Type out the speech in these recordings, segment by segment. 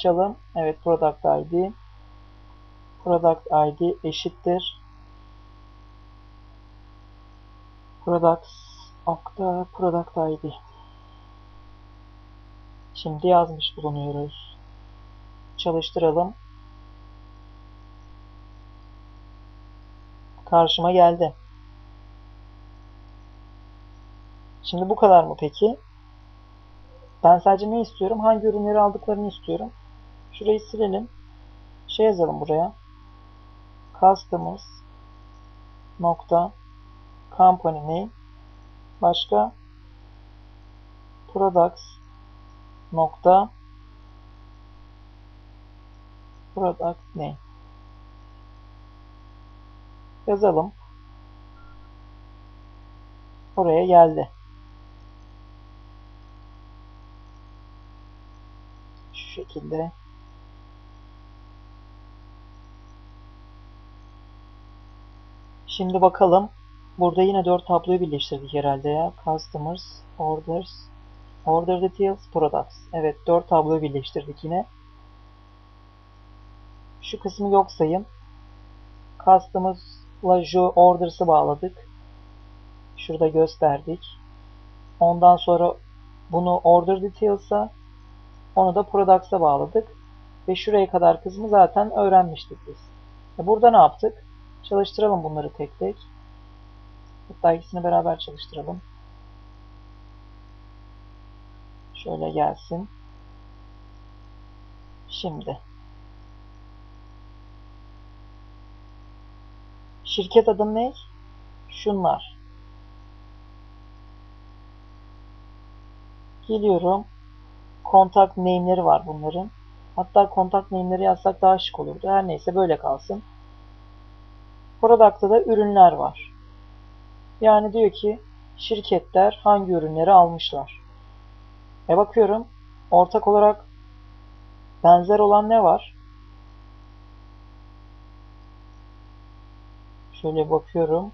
Açalım. Evet product ID. Product ID eşittir. Products nokta product ID. Şimdi yazmış bulunuyoruz. Çalıştıralım. Karşıma geldi. Şimdi bu kadar mı peki? Ben sadece ne istiyorum? Hangi ürünleri aldıklarını istiyorum. Şurayı silelim. Şey yazalım buraya. Customers nokta company name başka products nokta product name yazalım. Oraya geldi. Şu şekilde. Şimdi bakalım. Burada yine 4 tabloyu birleştirdik herhalde ya. Customers, Orders, Order Details, Products. Evet 4 tabloyu birleştirdik yine. Şu kısmı yok sayın. Customers'la şu Orders'ı bağladık. Şurada gösterdik. Ondan sonra bunu Order Details'a onu da Products'a bağladık. Ve şuraya kadar kısmı zaten öğrenmiştik biz. E, burada ne yaptık? Çalıştıralım bunları tek tek. Hatta ikisini beraber çalıştıralım. Şöyle gelsin. Şimdi. Şirket adı ne? Şunlar. Geliyorum. Kontak name'leri var bunların. Hatta kontak name'leri yazsak daha şık olurdu. Her neyse böyle kalsın. Product'ta da ürünler var. Yani diyor ki şirketler hangi ürünleri almışlar. E bakıyorum ortak olarak benzer olan ne var? Şöyle bakıyorum.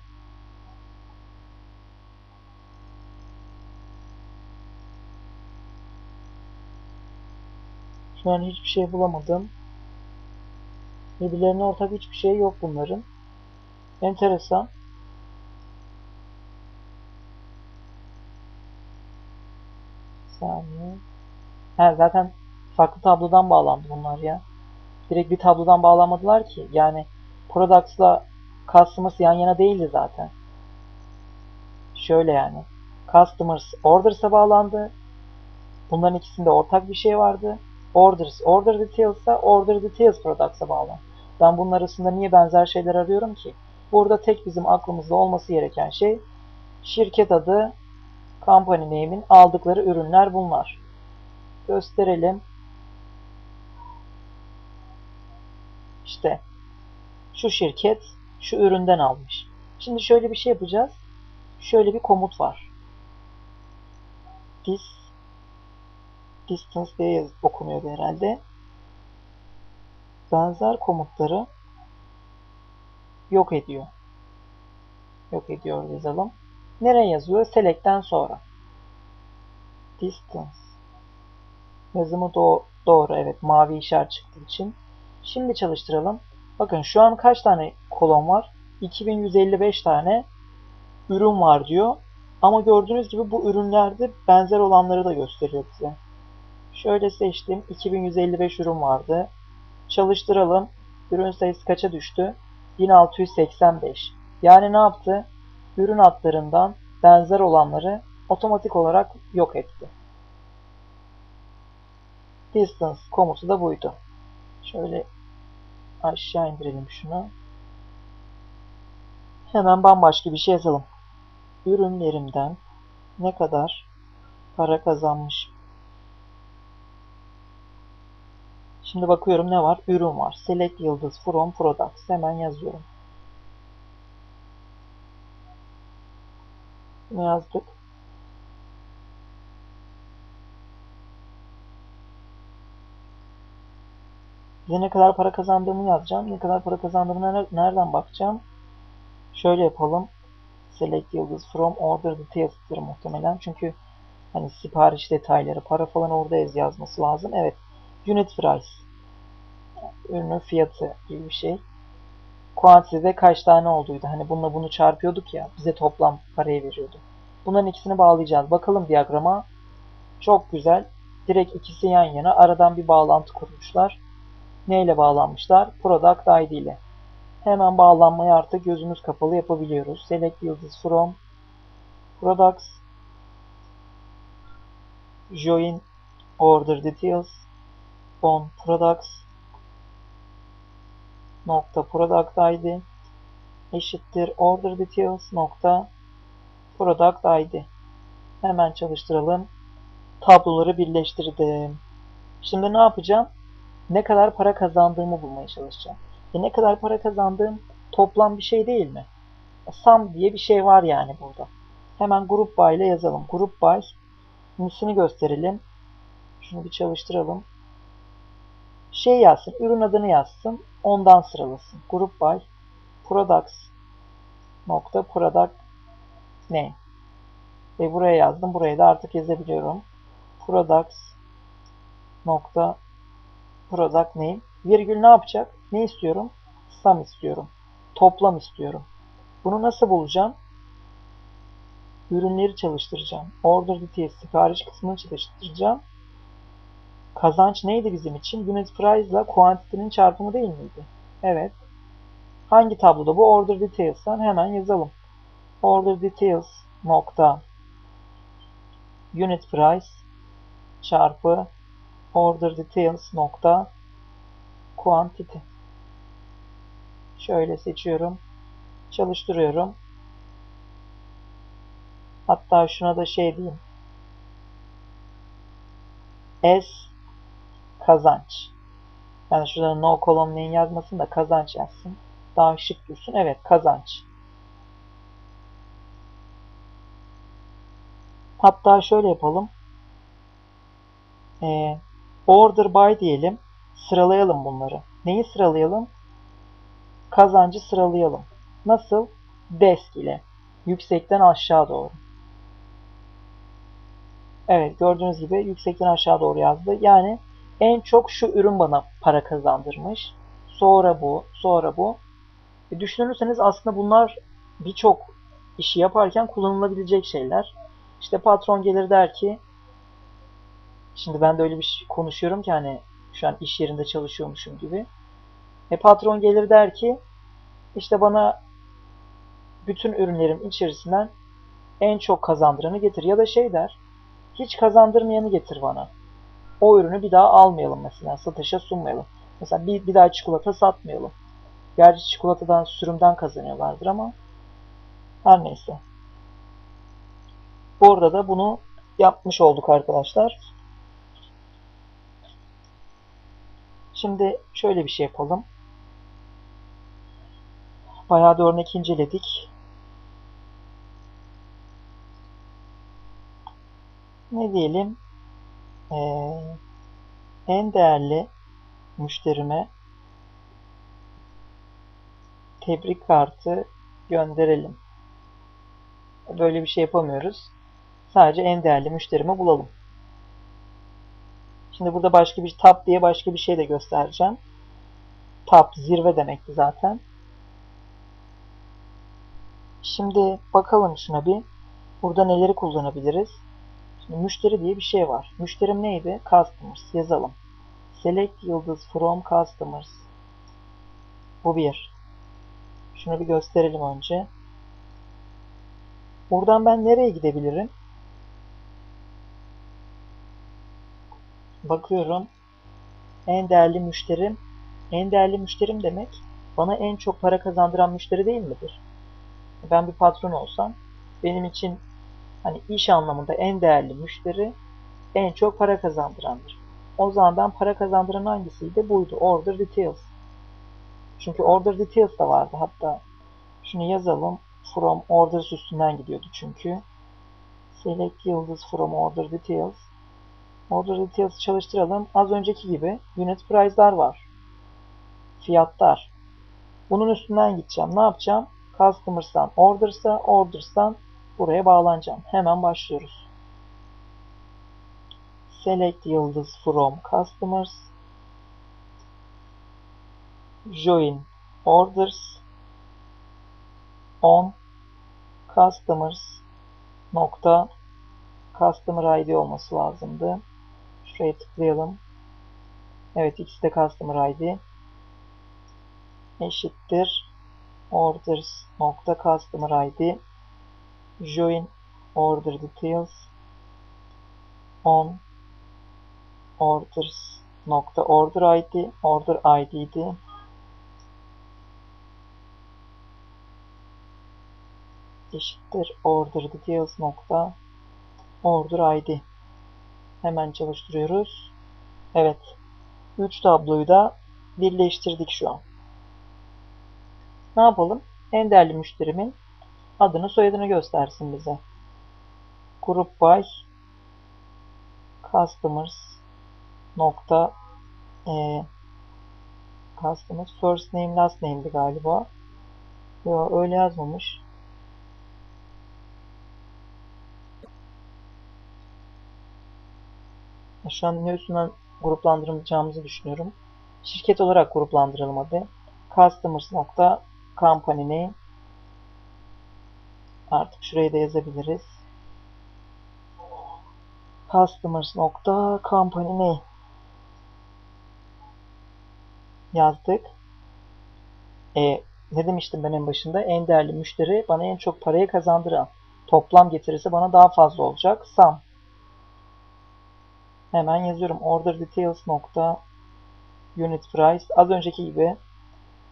Şu an hiçbir şey bulamadım. Birbirlerine ortak hiçbir şey yok bunların. Enteresan. saniye. He, zaten farklı tablodan bağlandı bunlar ya. Direkt bir tablodan bağlanmadılar ki. Yani Products'la Customers yan yana değildi zaten. Şöyle yani. Customers Orders'a bağlandı. Bunların ikisinde ortak bir şey vardı. Orders Order Details'a Order Details Products'a bağlandı. Ben bunlar arasında niye benzer şeyler arıyorum ki? Burada tek bizim aklımızda olması gereken şey şirket adı, company name'in aldıkları ürünler bunlar. Gösterelim. İşte şu şirket şu üründen almış. Şimdi şöyle bir şey yapacağız. Şöyle bir komut var. This distance diye yaz, okunuyordu herhalde. Benzer komutları yok ediyor. Yok ediyor yazalım. Nereye yazıyor? Select'ten sonra. Distance. Yazımı do doğru. Evet. Mavi işaret çıktığı için. Şimdi çalıştıralım. Bakın şu an kaç tane kolon var? 2155 tane ürün var diyor. Ama gördüğünüz gibi bu ürünlerde benzer olanları da gösteriyor bize. Şöyle seçtim. 2155 ürün vardı. Çalıştıralım. Ürün sayısı kaça düştü? 1685. Yani ne yaptı? ürün adlarından benzer olanları otomatik olarak yok etti. Distance komutu da buydu. Şöyle aşağı indirelim şunu. Hemen bambaşka bir şey yazalım. Ürünlerimden ne kadar para kazanmış. Şimdi bakıyorum ne var? Ürün var. Select yıldız from products. Hemen yazıyorum. Ne yazdık? Bize ne kadar para kazandığımı yazacağım. Ne kadar para kazandığımı nereden bakacağım? Şöyle yapalım. Select yıldız from order details'tir muhtemelen. Çünkü hani sipariş detayları, para falan orada ez yazması lazım. Evet. Unit price. Ürünün fiyatı gibi bir şey. Quantity'de kaç tane olduydu. Hani bununla bunu çarpıyorduk ya. Bize toplam parayı veriyordu. Bunların ikisini bağlayacağız. Bakalım diyagrama. Çok güzel. Direkt ikisi yan yana. Aradan bir bağlantı kurmuşlar. Neyle bağlanmışlar? Product ID ile. Hemen bağlanmayı artık gözümüz kapalı yapabiliyoruz. Select yıldız from products join order details on products. Nokta product id eşittir order details nokta product id hemen çalıştıralım. Tabloları birleştirdim. Şimdi ne yapacağım? Ne kadar para kazandığımı bulmaya çalışacağım. E ne kadar para kazandığım toplam bir şey değil mi? Sum diye bir şey var yani burada. Hemen group by ile yazalım. Group by misini gösterelim. Şunu bir çalıştıralım şey yazsın, ürün adını yazsın, ondan sıralasın. Group by products nokta product name. Ve buraya yazdım. Buraya da artık yazabiliyorum. Products nokta product name. Virgül ne yapacak? Ne istiyorum? Sum istiyorum. Toplam istiyorum. Bunu nasıl bulacağım? Ürünleri çalıştıracağım. Order details sipariş kısmını çalıştıracağım. Kazanç neydi bizim için? Unit price ile quantity'nin çarpımı değil miydi? Evet. Hangi tabloda bu? Order details'tan hemen yazalım. Order details nokta unit price çarpı order details nokta quantity. Şöyle seçiyorum. Çalıştırıyorum. Hatta şuna da şey diyeyim. S kazanç. Yani şurada no column name da kazanç yazsın. Daha şık dursun. Evet kazanç. Hatta şöyle yapalım. Ee, order by diyelim. Sıralayalım bunları. Neyi sıralayalım? Kazancı sıralayalım. Nasıl? Desk ile. Yüksekten aşağı doğru. Evet gördüğünüz gibi yüksekten aşağı doğru yazdı. Yani en çok şu ürün bana para kazandırmış. Sonra bu, sonra bu. E düşünürseniz aslında bunlar birçok işi yaparken kullanılabilecek şeyler. İşte patron gelir der ki şimdi ben de öyle bir şey konuşuyorum ki hani şu an iş yerinde çalışıyormuşum gibi. E patron gelir der ki işte bana bütün ürünlerim içerisinden en çok kazandıranı getir. Ya da şey der hiç kazandırmayanı getir bana. O ürünü bir daha almayalım mesela. Satışa sunmayalım. Mesela bir, bir daha çikolata satmayalım. Gerçi çikolatadan sürümden kazanıyorlardır ama her neyse. Bu arada da bunu yapmış olduk arkadaşlar. Şimdi şöyle bir şey yapalım. Bayağı da örnek inceledik. Ne diyelim? Ee, en değerli müşterime tebrik kartı gönderelim. Böyle bir şey yapamıyoruz. Sadece en değerli müşterimi bulalım. Şimdi burada başka bir tab diye başka bir şey de göstereceğim. Tab zirve demekti zaten. Şimdi bakalım şuna bir. Burada neleri kullanabiliriz? Şimdi müşteri diye bir şey var. Müşterim neydi? Customers. Yazalım. Select yıldız from customers. Bu bir. Şunu bir gösterelim önce. Buradan ben nereye gidebilirim? Bakıyorum. En değerli müşterim. En değerli müşterim demek bana en çok para kazandıran müşteri değil midir? Ben bir patron olsam benim için hani iş anlamında en değerli müşteri en çok para kazandırandır. O zaman ben para kazandıran hangisiydi? Buydu. Order Details. Çünkü Order Details da vardı. Hatta şunu yazalım. From Orders üstünden gidiyordu çünkü. Select yıldız from Order Details. Order Details çalıştıralım. Az önceki gibi Unit Price'lar var. Fiyatlar. Bunun üstünden gideceğim. Ne yapacağım? Customers'tan Orders'a, Orders'tan buraya bağlanacağım. Hemen başlıyoruz. Select yıldız from customers join orders on customers nokta customer ID olması lazımdı. Şuraya tıklayalım. Evet ikisi de customer ID eşittir orders nokta customer ID join order details. On orders nokta order ID order ID'di eşittir order details nokta order ID hemen çalıştırıyoruz. Evet. 3 tabloyu da birleştirdik şu an. Ne yapalım? En değerli müşterimin adını soyadını göstersin bize group by customers nokta e, customers first name last name'di galiba. Yo öyle yazmamış. Şu an ne üstünden gruplandıracağımızı düşünüyorum. Şirket olarak gruplandıralım hadi. Customers nokta company name artık şurayı da yazabiliriz. Customers nokta company name yazdık. E, ne demiştim ben en başında? En değerli müşteri bana en çok parayı kazandıran. Toplam getirisi bana daha fazla olacak. Sum. Hemen yazıyorum. Order details nokta unit price. Az önceki gibi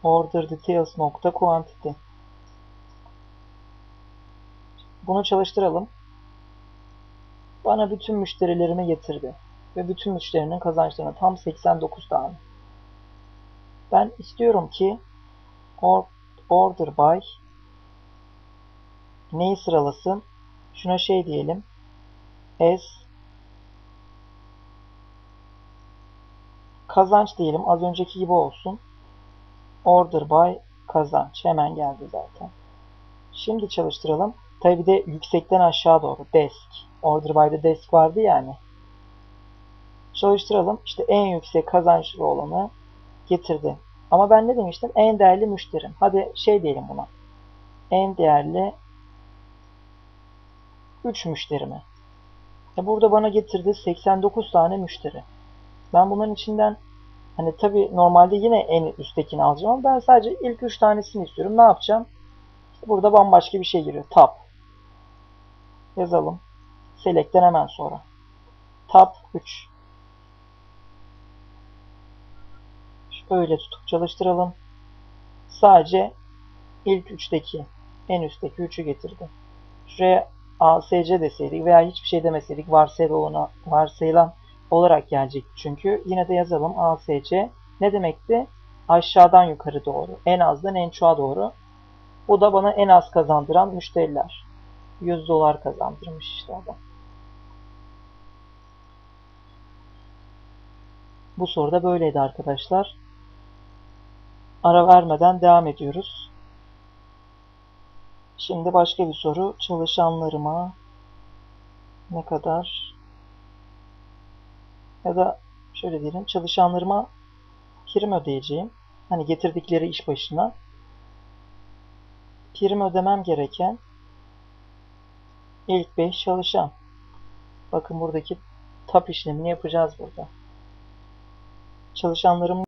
order details nokta quantity. Bunu çalıştıralım. Bana bütün müşterilerimi getirdi. Ve bütün müşterinin kazançlarını tam 89 tane. Ben istiyorum ki order by neyi sıralasın? Şuna şey diyelim. S kazanç diyelim. Az önceki gibi olsun. Order by kazanç. Hemen geldi zaten. Şimdi çalıştıralım. Tabi bir de yüksekten aşağı doğru. Desk. Order by'de desk vardı yani. Çalıştıralım. İşte en yüksek kazançlı olanı getirdi. Ama ben ne demiştim? En değerli müşterim. Hadi şey diyelim buna. En değerli 3 müşterimi. E burada bana getirdi 89 tane müşteri. Ben bunların içinden hani tabi normalde yine en üsttekini alacağım ama ben sadece ilk 3 tanesini istiyorum. Ne yapacağım? Burada bambaşka bir şey giriyor. Tab. Yazalım. Select'ten hemen sonra. Tab 3. Öyle tutup çalıştıralım. Sadece ilk üçteki, en üstteki üçü getirdi. Şuraya ASC deseydik veya hiçbir şey demeseydik varsayılan, varsayılan olarak gelecek çünkü. Yine de yazalım ASC. Ne demekti? Aşağıdan yukarı doğru. En azdan en çoğa doğru. Bu da bana en az kazandıran müşteriler. 100 dolar kazandırmış işte adam. Bu soruda böyleydi arkadaşlar. Ara vermeden devam ediyoruz. Şimdi başka bir soru. Çalışanlarıma ne kadar ya da şöyle diyelim çalışanlarıma prim ödeyeceğim. Hani getirdikleri iş başına prim ödemem gereken ilk 5 çalışan. Bakın buradaki tap işlemini yapacağız burada. Çalışanlarım